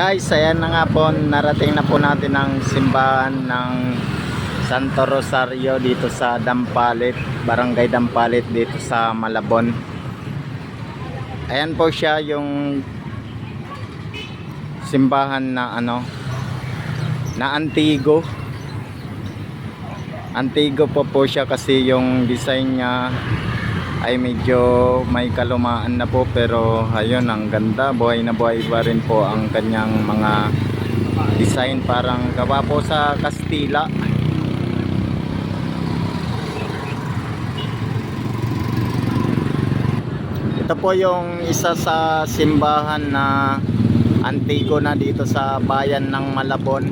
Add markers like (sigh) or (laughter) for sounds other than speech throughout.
guys, ayan na nga po, narating na po natin ang simbahan ng Santo Rosario dito sa Dampalit, Barangay Dampalit dito sa Malabon. Ayan po siya yung simbahan na ano, na antigo. Antigo po po siya kasi yung design niya ay medyo may kalumaan na po pero ayun ang ganda. Buhay na buhay pa rin po ang kanyang mga design. Parang gawa po sa Kastila. Ito po yung isa sa simbahan na antigo na dito sa bayan ng Malabon.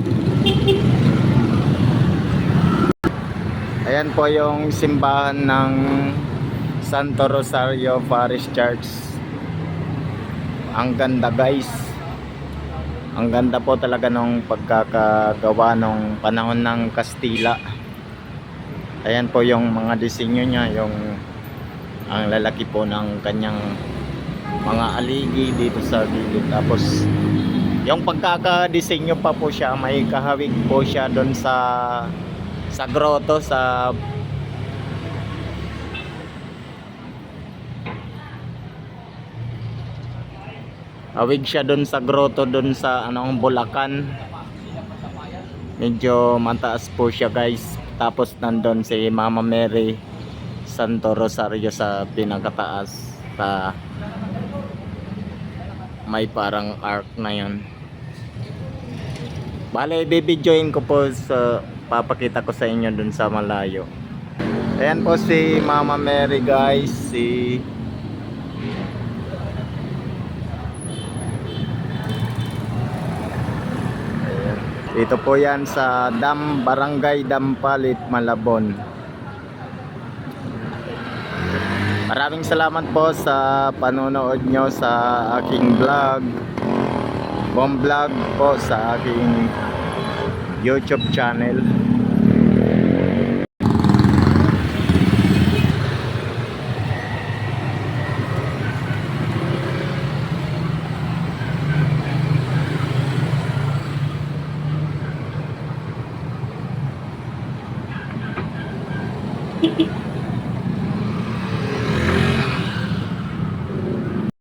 Ayan po yung simbahan ng Santo Rosario Parish Church. Ang ganda guys. Ang ganda po talaga nung pagkakagawa nung panahon ng Kastila. Ayan po yung mga disenyo niya, yung ang lalaki po ng kanyang mga aligi dito sa gilid. Tapos yung pagkakadisenyo pa po siya, may kahawig po siya doon sa sa grotto sa awig siya doon sa grotto doon sa anong Bulacan. Medyo mataas po siya guys. Tapos nandun si Mama Mary Santo Rosario sa pinakataas sa may parang arc na yon bale bibidyoin ko po sa papakita ko sa inyo doon sa malayo. Ayan po si Mama Mary guys. Si Dito po yan sa Dam Barangay Dampalit, Malabon. Maraming salamat po sa panonood nyo sa aking vlog. Bom vlog po sa aking YouTube channel. Hehehehe (laughs)